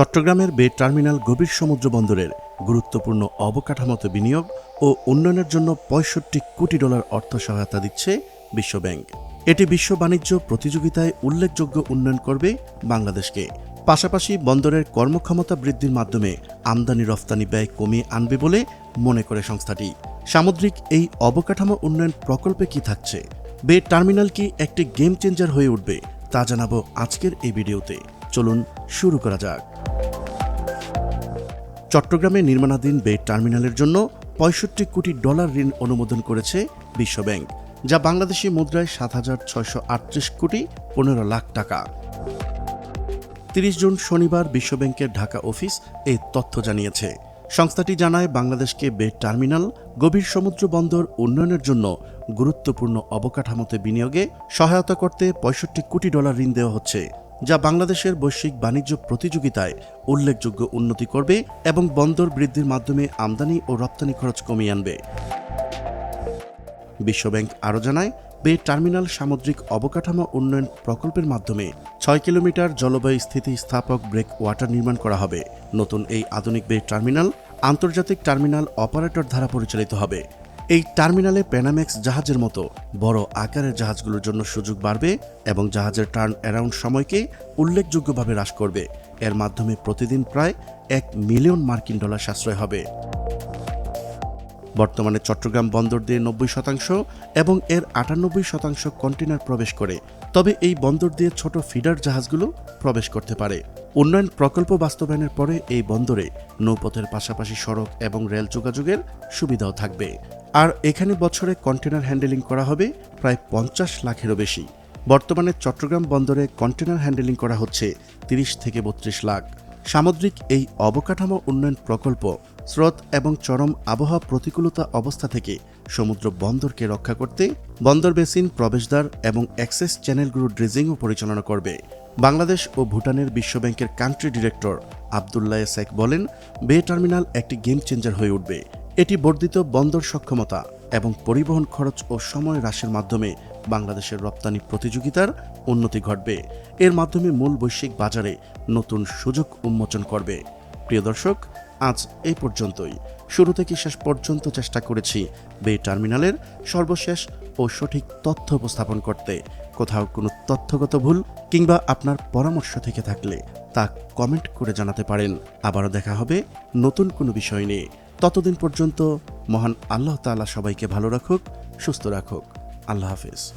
চট্টগ্রামের বে টার্মিনাল গভীর সমুদ্র বন্দরের গুরুত্বপূর্ণ অবকাঠামোতে বিনিয়োগ ও উন্নয়নের জন্য পঁয়ষট্টি কোটি ডলার অর্থ সহায়তা দিচ্ছে বিশ্বব্যাংক। এটি বিশ্ব বাণিজ্য প্রতিযোগিতায় উল্লেখযোগ্য উন্নয়ন করবে বাংলাদেশকে। পাশাপাশি বন্দরের কর্মক্ষমতা বৃদ্ধির মাধ্যমে আমদানি রফতানি ব্যয় কমিয়ে আনবে বলে মনে করে সংস্থাটি। সামুদ্রিক এই অবকাঠামো উন্নয়ন প্রকল্পে কি থাকছে? বে টার্মিনাল কি একটি গেম চেঞ্জার হয়ে উঠবে? তা জানাব আজকের এই ভিডিওতে। চলুন শুরু করা যাক। চট্টগ্রামে নির্মাণাধীন বে টার্মিনালের জন্য পঁয়ষট্টি কোটি ডলার ঋণ অনুমোদন করেছে বিশ্বব্যাংক, যা বাংলাদেশি মুদ্রায় সাত হাজার ছয়শো আটত্রিশ কোটি পনেরো লাখ টাকা। তিরিশ জুন শনিবার বিশ্বব্যাংকের ঢাকা অফিস এই তথ্য জানিয়েছে। সংস্থাটি জানায়, বাংলাদেশকে বে টার্মিনাল, গভীর সমুদ্র বন্দর উন্নয়নের জন্য গুরুত্বপূর্ণ অবকাঠামোতে বিনিয়োগে সহায়তা করতে পঁয়ষট্টি কোটি ডলার ঋণ দেওয়া হচ্ছে। যা বাংলাদেশের বৈশ্বিক বাণিজ্য প্রতিযোগিতায় উল্লেখযোগ্য উন্নতি করবে এবং বন্দর বৃদ্ধির মাধ্যমে আমদানি ও রপ্তানি খরচ কমিয়ে আনবে। বিশ্বব্যাংক আরও জানায়, বে টার্মিনাল সামুদ্রিক অবকাঠামো উন্নয়ন প্রকল্পের মাধ্যমে ছয় কিলোমিটার জলবায়ু স্থিতিস্থাপক ব্রেক ওয়াটার নির্মাণ করা হবে। নতুন এই আধুনিক বে টার্মিনাল আন্তর্জাতিক টার্মিনাল অপারেটর দ্বারা পরিচালিত হবে। এই টার্মিনালে প্যানামেক্স জাহাজের মতো বড় আকারের জাহাজগুলোর জন্য সুযোগ বাড়বে এবং জাহাজের টার্ন অ্যারাউন্ড সময়কে উল্লেখযোগ্যভাবে হ্রাস করবে। এর মাধ্যমে প্রতিদিন প্রায় এক মিলিয়ন মার্কিন ডলার সাশ্রয় হবে। বর্তমানে চট্টগ্রাম বন্দর দিয়ে নব্বই শতাংশ এবং এর আটানব্বই শতাংশ কন্টেনার প্রবেশ করে। তবে এই বন্দর দিয়ে ছোট ফিডার জাহাজগুলো প্রবেশ করতে পারে। উন্নয়ন প্রকল্প বাস্তবায়নের পরে এই বন্দরে নৌপথের পাশাপাশি সড়ক এবং রেল যোগাযোগের সুবিধাও থাকবে। আর এখানে বছরে কন্টেনার হ্যান্ডেলিং করা হবে প্রায় পঞ্চাশ লাখেরও বেশি। বর্তমানে চট্টগ্রাম বন্দরে কন্টেনার হ্যান্ডেলিং করা হচ্ছে তিরিশ থেকে বত্রিশ লাখ। সামুদ্রিক এই অবকাঠামো উন্নয়ন প্রকল্প স্রোত এবং চরম আবহাওয়া প্রতিকূলতা অবস্থা থেকে সমুদ্র বন্দরকে রক্ষা করতে বন্দর বেসিন, প্রবেশদ্বার এবং অ্যাক্সেস চ্যানেলগুলোর ড্রেজিংও পরিচালনা করবে। বাংলাদেশ ও ভুটানের বিশ্বব্যাংকের কান্ট্রি ডিরেক্টর আবদুল্লাহ সাইক বলেন, বে টার্মিনাল একটি গেম চেঞ্জার হয়ে উঠবে। এটি বর্ধিত বন্দর সক্ষমতা এবং পরিবহন খরচ ও সময় হ্রাসের মাধ্যমে বাংলাদেশের রপ্তানি প্রতিযোগিতার উন্নতি ঘটবে। এর মাধ্যমে মূল বৈশ্বিক বাজারে নতুন সুযোগ উন্মোচন করবে। প্রিয় দর্শক আজ এই পর্যন্তই। শুরু থেকে শেষ পর্যন্ত চেষ্টা করেছি বে টার্মিনালের সর্বশেষ ও সঠিক তথ্য উপস্থাপন করতে। কোথাও কোনো তথ্যগত ভুল কিংবা আপনার পরামর্শ থেকে থাকলে তা কমেন্ট করে জানাতে পারেন। আবারও দেখা হবে নতুন কোনো বিষয় নিয়ে। ততদিন পর্যন্ত মহান আল্লাহ তাআলা সবাইকে ভালো রাখুক, সুস্থ রাখুক। আল্লাহ হাফিজ।